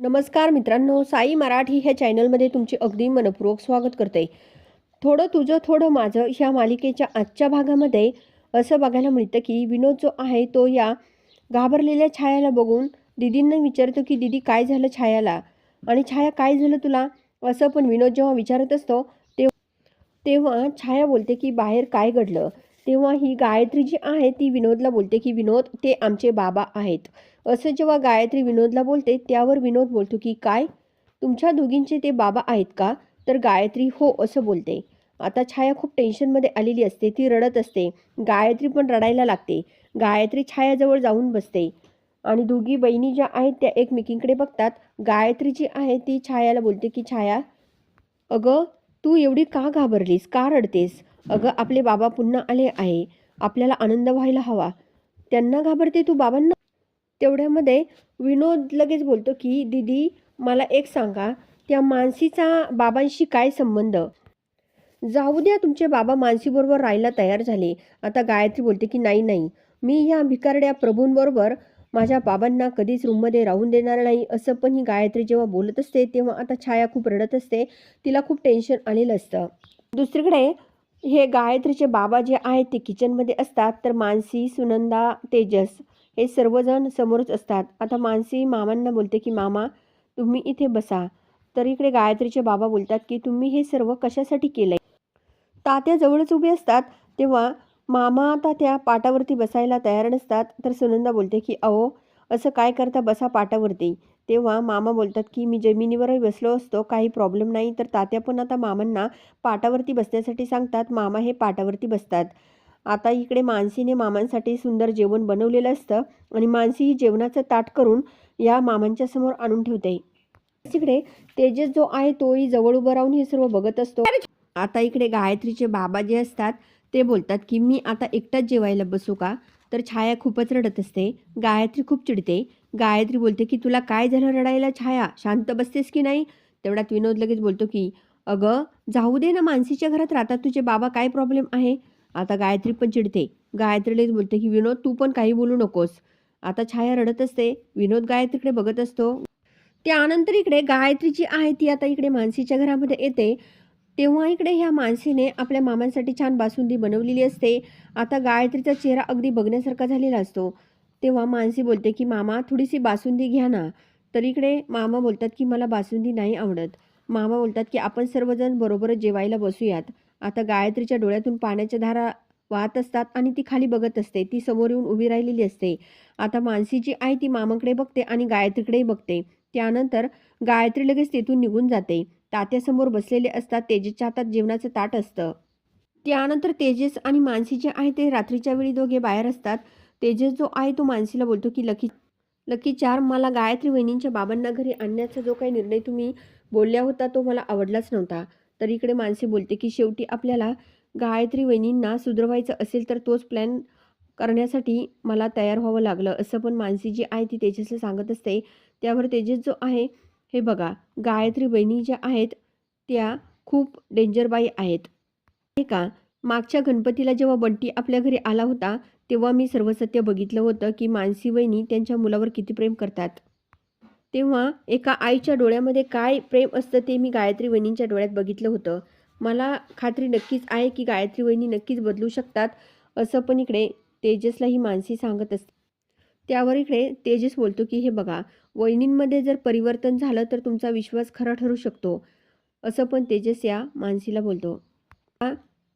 नमस्कार मित्रांनो साई मराठी ह्या चॅनलमध्ये तुमचे अगदी मनपूर्वक स्वागत करते. थोडं तुझं थोडं माझं ह्या मालिकेच्या आजच्या भागामध्ये असं बघायला मिळतं की विनोद जो आहे तो या घाबरलेल्या छायाला बघून दिदींना विचारतो की दिदी काय झालं छायाला? आणि छाया काय झालं तुला? असं पण विनोद जेव्हा विचारत असतो तेव्हा तेव्हा छाया बोलते की बाहेर काय घडलं? तेव्हा ही गायत्री जी आहे ती विनोदला बोलते की विनोद ते आमचे बाबा आहेत. असं जेव्हा गायत्री विनोदला बोलते त्यावर विनोद बोलतो की काय? तुमच्या दोघींचे ते बाबा आहेत का? तर गायत्री हो असं बोलते. आता छाया खूप टेन्शनमध्ये आलेली असते ती रडत असते. गायत्री पण रडायला लागते. गायत्री छायाजवळ जाऊन बसते. आणि दोघी बहिणी ज्या आहेत त्या एकमेकींकडे बघतात. गायत्री जी आहे ती छायाला बोलते की छाया अगं तू एवढी का घाबरलीस? का रडतेस? अगं आपले बाबा पुन्हा आले आहे. आपल्याला आनंद व्हायला हवा. त्यांना घाबरते तू बाबांना? तेवढ्यामध्ये विनोद लगेच बोलतो की दीदी मला एक सांगा त्या मानसीचा बाबांशी काय संबंध? जाऊ द्या तुमचे बाबा मानसीबरोबर राहायला तयार झाले. आता गायत्री बोलते की नाही नाही. मी या भिकारड्या प्रभूंबरोबर माझ्या बाबांना कधीच रूममध्ये राहून देणार नाही. असं पण ही गायत्री जेव्हा बोलत असते तेव्हा आता छाया खूप रडत असते. तिला खूप टेन्शन आलेलं असतं. दुसरीकडे हे गायत्रीचे बाबा जे आहेत ते किचनमध्ये असतात तर मानसी सुनंदा तेजस हे सर्वजण समोरच असतात. आता मानसी मामांना बोलते की मामा तुम्ही इथे बसा. तर इकडे गायत्रीचे बाबा बोलतात की तुम्ही हे सर्व कशासाठी केलं आहे तात्या जवळच उभे असतात. तेव्हा मामा आता त्या पाटावरती बसायला तयार नसतात. तर सुनंदा बोलते की अहो असं काय करता बसा पाटावरती. तेव्हा मामा बोलतात की मी जमिनीवरही बसलो असतो काही प्रॉब्लेम नाही. तर तात्या पण आता मामांना पाटावरती बसण्यासाठी सांगतात. मामा हे पाटावरती बसतात. आता इकडे मानसीने मामांसाठी सुंदर जेवण बनवलेलं असतं आणि मानसी ही जेवणाचं ताट करून या मामांच्या समोर आणून ठेवते. इकडे तेजस जो आहे तोही जवळ उभं राहून हे सर्व बघत असतो. आता इकडे गायत्रीचे बाबा जे असतात ते बोलतात की मी आता एकटाच जेवायला बसू का? तर छाया खूपच रडत असते. गायत्री खूप चिडते. गायत्री बोलते की तुला काय झालं रडायला छाया? शांत बसतेस की नाही? तेवढ्यात विनोद लगेच बोलतो की अगं जाऊ दे ना मानसीच्या घरात राहतात तुझे बाबा काय प्रॉब्लेम आहे? आता गायत्री पण चिडते. गायत्रीलाच बोलते की विनोद तू पण काही बोलू नकोस. आता छाया रडत असते. विनोद गायत्रीकडे बघत असतो. त्यानंतर इकडे गायत्री जी आहे ती आता इकडे मानसीच्या घरामध्ये येते. तेव्हा इकडे ह्या मानसीने आपल्या मामांसाठी छान बासुंदी बनवलेली असते. आता गायत्रीचा चेहरा अगदी बघण्यासारखा झालेला असतो. तेव्हा मानसी बोलते की मामा थोडीशी बासुंदी घ्या ना. तर इकडे मामा बोलतात की मला बासुंदी नाही आवडत. मामा बोलतात की आपण सर्वजण बरोबरच जेवायला बसूयात. आता गायत्रीच्या डोळ्यातून पाण्याच्या धारा वाहत असतात आणि ती खाली बघत असते. ती समोर येऊन उभी राहिलेली असते. आता मानसी जी आहे ती मामाकडे बघते आणि गायत्रीकडेही बघते. त्यानंतर गायत्री लगेच तेथून निघून जाते. तात्यासमोर बसलेले असतात. तेजेच्या हातात जेवणाचं ताट असतं. त्यानंतर तेजस आणि मानसी जे आहे ते रात्रीच्या वेळी दोघे बाहेर असतात. तेजस जो आहे तो मानसीला बोलतो की लकी लकी चार मला गायत्री वहिनींच्या बाबांना घरी आणण्याचा जो काही निर्णय तुम्ही बोलल्या होता तो मला आवडलाच नव्हता. तर इकडे मानसी बोलते की शेवटी आपल्याला गायत्री वहिनींना सुधरवायचं असेल तर तोच प्लॅन करण्यासाठी मला तयार व्हावं लागलं. असं पण मानसी जी आहे ती तेजसला सांगत असते. त्यावर तेजस जो आहे हे बघा गायत्री बहिणी ज्या आहेत त्या खूप डेंजरबाई आहेत. हे का मागच्या गणपतीला जेव्हा बंटी आपल्या घरी आला होता तेव्हा मी सर्व सत्य बघितलं होतं की मानसी वहिनी त्यांच्या मुलावर किती प्रेम करतात. तेव्हा एका आईच्या डोळ्यामध्ये काय प्रेम असतं ते मी गायत्री वहिनींच्या डोळ्यात बघितलं होतं. मला खात्री नक्कीच आहे की गायत्री वहिनी नक्कीच बदलू शकतात असं पण इकडे तेजसला ही मानसी सांगत असते त्यावर इकडे तेजस बोलतो की हे बघा वहिनींमध्ये जर परिवर्तन झालं तर तुमचा विश्वास खरा ठरू शकतो असं पण तेजस या मानसीला बोलतो.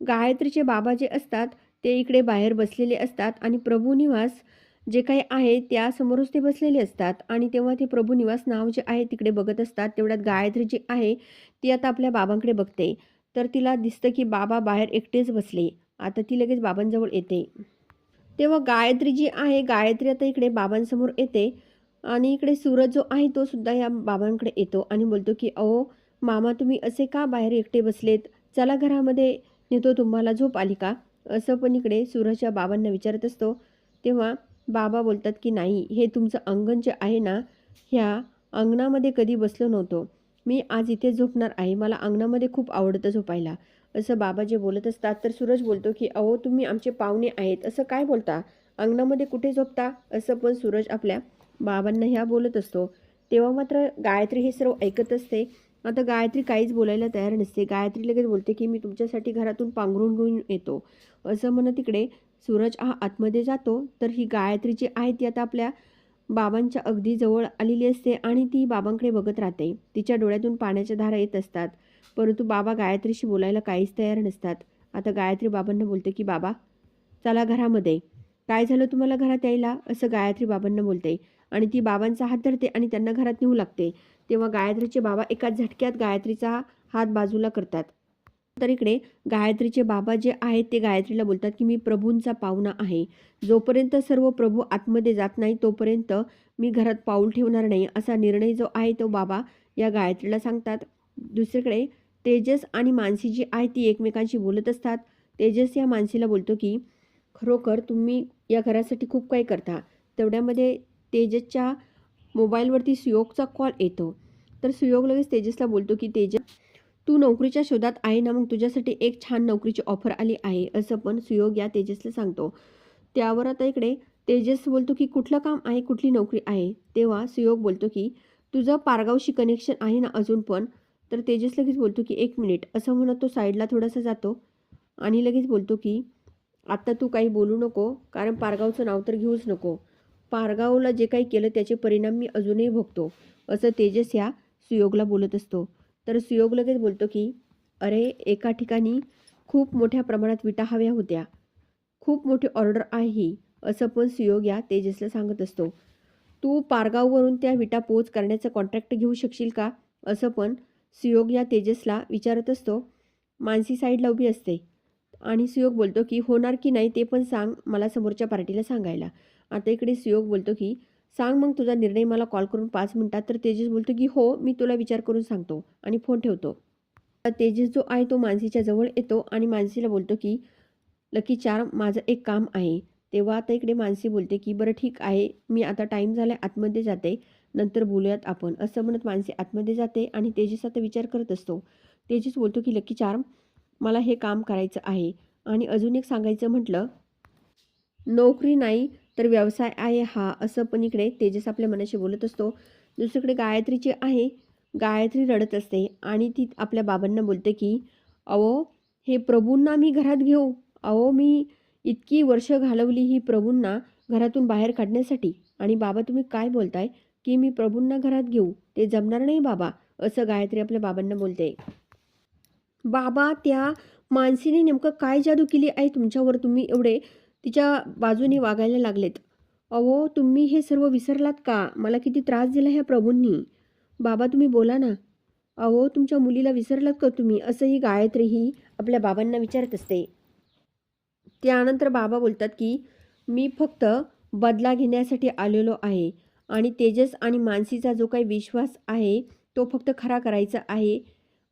गायत्रीचे बाबा जे असतात ते इकडे बाहेर बसलेले असतात आणि प्रभू निवास जे काही आहे त्यासमोरच ते बसलेले असतात. आणि तेव्हा ते प्रभू निवास नाव जे आहे तिकडे बघत असतात. तेवढ्यात गायत्री जी आहे ती आता आपल्या बाबांकडे बघते. तर तिला दिसतं की बाबा बाहेर एकटेच बसले. आता ती लगेच बाबांजवळ येते. तेव्हा गायत्री जी आहे गायत्री आता इकडे बाबांसमोर येते. आणि इकडे सूरज जो आहे तो सुद्धा या बाबांकडे येतो आणि बोलतो की अहो मामा तुम्ही असे का बाहेर एकटे बसलेत? चला घरामध्ये नेतो तुम्हाला झोप आली का? असं पण इकडे सूरजच्या बाबांना विचारत असतो. तेव्हा बाबा बोलतात की नाही हे तुमचं अंगण जे आहे ना ह्या अंगणामध्ये कधी बसलो नव्हतो. मी आज इथे झोपणार आहे. मला अंगणामध्ये खूप आवडतं झोपायला. असं बाबा जे बोलत असतात तर सूरज बोलतो की अहो तुम्ही आमचे पाहुणे आहेत. असं काय बोलता? अंगणामध्ये कुठे झोपता? असं पण सूरज आपल्या बाबांना ह्या बोलत असतो. तेव्हा मात्र गायत्री हे सर्व ऐकत असते. आता गायत्री काहीच बोलायला तयार नसते. गायत्री लगेच बोलते की मी तुमच्यासाठी घरातून पांघरून घेऊन येतो. असं म्हणत तिकडे सूरज हा आतमध्ये जातो. तर ही गायत्री जी आहे ती आता आपल्या बाबांच्या अगदी जवळ आलेली असते आणि ती बाबांकडे बघत राहते. तिच्या डोळ्यातून पाण्याच्या धारा येत असतात. परंतु बाबा गायत्रीशी बोलायला काहीच तयार नसतात. आता गायत्री बाबांना बोलते की बाबा चला घरामध्ये. काय झालं तुम्हाला घरात यायला? असं गायत्री बाबांना बोलते. आणि ती बाबांचा हात धरते आणि त्यांना घरात नेऊ लागते. तेव्हा गायत्रीचे बाबा एका झटक्यात गायत्रीचा हात बाजूला करतात. तर इकडे गायत्रीचे बाबा जे आहेत ते गायत्रीला बोलतात की मी प्रभूंचा पाहुणा आहे. जोपर्यंत सर्व प्रभू आतमध्ये जात नाही तोपर्यंत मी घरात पाऊल ठेवणार नाही. असा निर्णय जो आहे तो बाबा या गायत्रीला सांगतात. दुसरीकडे तेजस आणि मानसी जी आहे ती एकमेकांशी बोलत असतात. तेजस या मानसीला बोलतो की खरोखर तुम्ही या घरासाठी खूप काही करता. तेवढ्यामध्ये तेजसच्या मोबाईलवरती सुयोगचा कॉल येतो. तर सुयोग लगेच तेजसला बोलतो की तेजस तू नोकरीच्या शोधात आहे ना मग तुझ्यासाठी एक छान नोकरीची ऑफर आली आहे असं पण सुयोग या तेजसला सांगतो. त्यावर आता इकडे तेजस बोलतो की कुठलं काम आहे कुठली नोकरी आहे? तेव्हा सुयोग बोलतो की तुझं पारगावशी कनेक्शन आहे ना अजून पण? तर तेजस लगेच बोलतो की एक मिनिट असं म्हणत तो साईडला थोडासा जातो आणि लगेच बोलतो की आत्ता तू काही बोलू नको कारण पारगावचं नाव तर घेऊच नको. पारगावला जे काही केलं त्याचे परिणाम मी अजूनही भोगतो. असं तेजस ह्या सुयोगला बोलत असतो. तर सुयोग लगेच बोलतो की अरे एका ठिकाणी खूप मोठ्या प्रमाणात विटा हव्या होत्या. खूप मोठी ऑर्डर आहे ही असं पण सुयोग या तेजसला सांगत असतो. तू पारगाववरून त्या विटा पोच करण्याचं कॉन्ट्रॅक्ट घेऊ शकशील का? असं पण सुयोग या तेजसला विचारत असतो. मानसी साईडला उभी असते. आणि सुयोग बोलतो की होणार की नाही ते पण सांग मला समोरच्या पार्टीला सांगायला. आता इकडे सुयोग बोलतो की सांग मग तुझा निर्णय मला कॉल करून पाच मिनिटात. तर तेजस बोलतो की हो मी तुला विचार करून सांगतो आणि फोन ठेवतो. तेजस जो आहे तो मानसीच्या जवळ येतो आणि मानसीला बोलतो की लकी चार माझं एक काम आहे. तेव्हा आता इकडे मानसी बोलते की बरं ठीक आहे मी आता टाईम झाला आतमध्ये जाते. नंतर बोलूयात आपण. असं म्हणत मानसी आतमध्ये जाते आणि तेजस आता विचार करत असतो. तेजस बोलतो की लकी चार मला हे काम करायचं आहे आणि अजून एक सांगायचं म्हटलं नोकरी नाही तर व्यवसाय आहे हा असं पण इकडे तेजस आपल्या मनाशी बोलत असतो. दुसरीकडे गायत्रीची आहे गायत्री रडत असते आणि ती आपल्या बाबांना बोलते की अहो हे प्रभूंना मी घरात घेऊ. अहो मी इतकी वर्ष घालवली ही प्रभूंना घरातून बाहेर काढण्यासाठी. आणि बाबा तुम्ही काय बोलताय? की मी प्रभूंना घरात घेऊ. ते जमणार नाही बाबा असं गायत्री आपल्या बाबांना बोलते. बाबा त्या मानसीने नेमकं काय जादू केली आहे तुमच्यावर? तुम्ही एवढे तिच्या बाजूने वागायला लागलेत. अहो तुम्ही हे सर्व विसरलात का? मला किती त्रास दिला ह्या प्रभूंनी. बाबा तुम्ही बोला ना. अहो तुमच्या मुलीला विसरलात का तुम्ही? असंही गायत्री ही आपल्या बाबांना विचारत असते. त्यानंतर बाबा बोलतात की मी फक्त बदला घेण्यासाठी आलेलो आहे आणि तेजस आणि मानसीचा जो काही विश्वास आहे तो फक्त खरा करायचा आहे.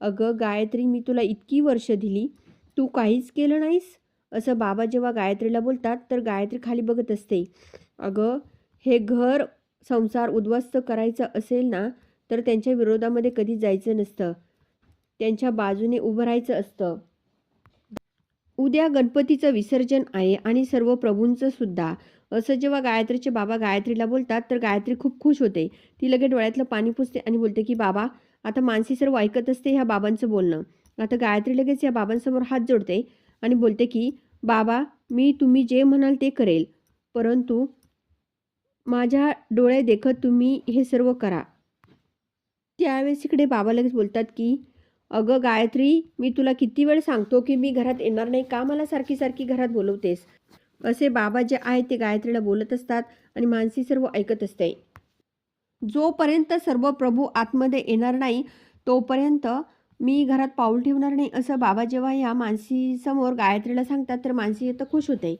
अगं गायत्री मी तुला इतकी वर्ष दिली. तू काहीच केलं नाहीस. असं बाबा जेव्हा गायत्रीला बोलतात तर गायत्री खाली बघत असते. अगं हे घर संसार उद्ध्वस्त करायचं असेल ना तर त्यांच्या विरोधामध्ये कधी जायचं नसतं. त्यांच्या बाजूने उभं राहायचं असतं. उद्या गणपतीचं विसर्जन आहे आणि सर्व प्रभूंचं सुद्धा. असं जेव्हा गायत्रीचे बाबा गायत्रीला बोलतात तर गायत्री खूप खुश होते. ती लगेच डोळ्यातलं पाणी पुसते आणि बोलते की बाबा आता मानसी सर्व ऐकत असते ह्या बाबांचं बोलणं. आता गायत्री लगेच या बाबांसमोर हात जोडते. आणि बोलते की बाबा मी तुम्ही जे म्हणाल ते करेल. परंतु माझ्या डोळे देखत तुम्ही हे सर्व करा. त्यावेळेस इकडे बाबा लगेच बोलतात की अगं गायत्री मी तुला किती वेळ सांगतो की मी घरात येणार नाही का मला सारखी सारखी घरात बोलवतेस? असे बाबा जे आहे ते गायत्रीला बोलत असतात आणि मानसी सर्व ऐकत असते. जोपर्यंत सर्व प्रभू आतमध्ये येणार नाही तोपर्यंत मी घरात पाऊल ठेवणार नाही असं बाबा जेव्हा या मानसीसमोर गायत्रीला सांगतात तर मानसी तर खुश होते.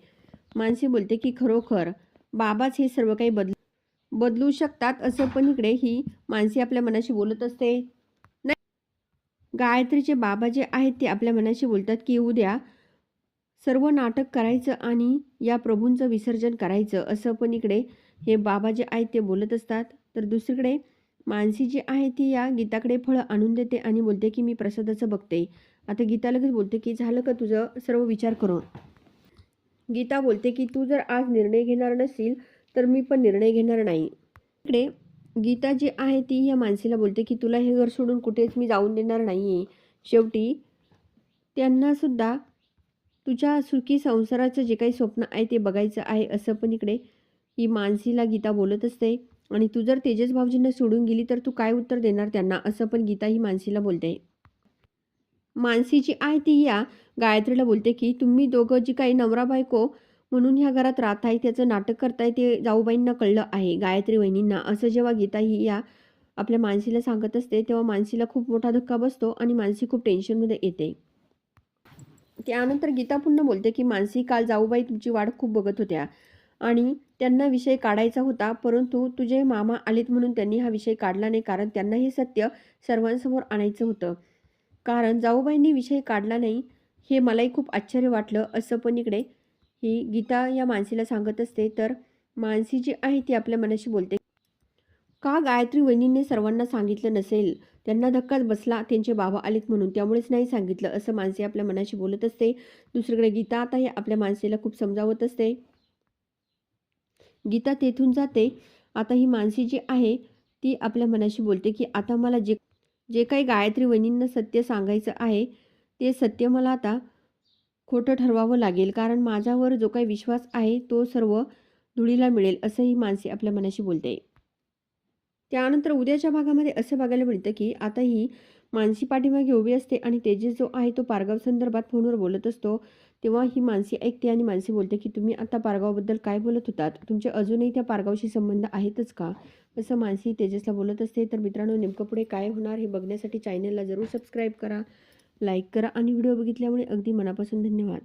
मानसी बोलते की खरोखर बाबाच हे सर्व काही बदल बदलू शकतात असं पण इकडे ही मानसी आपल्या मनाशी बोलत असते. नाही. गायत्रीचे बाबा जे आहेत ते आपल्या मनाशी बोलतात की उद्या सर्व नाटक करायचं आणि या प्रभूंचं विसर्जन करायचं असं पण इकडे हे बाबा जे आहेत ते बोलत असतात. तर दुसरीकडे मानसी जी आहे ती या गीताकडे फळं आणून देते आणि बोलते की मी प्रसादाचं बघते. आता गीता लगेच बोलते की झालं का तुझं सर्व विचार करून? गीता बोलते की तू जर आज निर्णय घेणार नसेल तर मी पण निर्णय घेणार नाही. इकडे गीता जी आहे ती या मानसीला बोलते की तुला हे घर सोडून कुठेच मी जाऊन देणार नाही आहे शेवटी त्यांनासुद्धा तुझ्या सुखी संसाराचं जे काही स्वप्न आहे ते बघायचं आहे असं पण इकडे ही मानसीला गीता बोलत असते. आणि तू जर तेजस भाऊजींना सोडून गेली तर तू काय उत्तर देणार त्यांना? असं पण गीता ही मानसीला बोलते. मानसी जी आहे ती या गायत्रीला बोलते की तुम्ही दोघं जी काही नवरा बायको म्हणून ह्या घरात राहत आहे त्याचं नाटक करताय ते जाऊबाईंना कळलं आहे गायत्री वहिनींना. असं जेव्हा गीता ही या आपल्या मानसीला सांगत असते तेव्हा मानसीला खूप मोठा धक्का बसतो आणि मानसी खूप टेन्शनमध्ये येते. त्यानंतर गीता पुन्हा बोलते की मानसी काल जाऊबाई तुमची वाट खूप बघत होत्या. आणि त्यांना विषय काढायचा होता. परंतु तुझे मामा आलेत म्हणून त्यांनी हा विषय काढला नाही. कारण त्यांना हे सत्य सर्वांसमोर आणायचं होतं. कारण जाऊबाईंनी विषय काढला नाही हे मलाही खूप आश्चर्य वाटलं. असं पण इकडे ही गीता या मानसीला सांगत असते. तर मानसी जी आहे ती आपल्या मनाशी बोलते. का गायत्री वहिनींनी सर्वांना सांगितलं नसेल? त्यांना धक्काच बसला. त्यांचे बाबा आलेत म्हणून त्यामुळेच नाही सांगितलं असं मानसी आपल्या मनाशी बोलत असते. दुसरीकडे गीता आता हे आपल्या मानसीला खूप समजावत असते. गीता तेथून जाते. आता ही मानसी जी आहे ती आपल्या मनाशी बोलते की आता मला जे जे काही गायत्री वहिनींना सत्य सांगायचं आहे ते सत्य मला आता खोटं ठरवावं लागेल. कारण माझ्यावर जो काही विश्वास आहे तो सर्व धुळीला मिळेल असंही मानसी आपल्या मनाशी बोलते. त्यानंतर उद्याच्या भागामध्ये असं बघायला मिळतं की आता ही मानसी पाठीमागे उभी असते आणि तेजस जो आहे तो पारगाव संदर्भात फोनवर बोलत असतो. तेव्हा ही मानसी ऐकते आणि मानसी बोलते की तुम्ही आता पारगावबद्दल काय बोलत होतात? तुमचे अजूनही त्या पारगावशी संबंध आहेतच का? असं मानसी तेजसला बोलत असते. तर मित्रांनो नेमकं पुढे काय होणार हे बघण्यासाठी चॅनलला जरूर सबस्क्राईब करा लाईक करा आणि व्हिडिओ बघितल्यामुळे अगदी मनापासून धन्यवाद.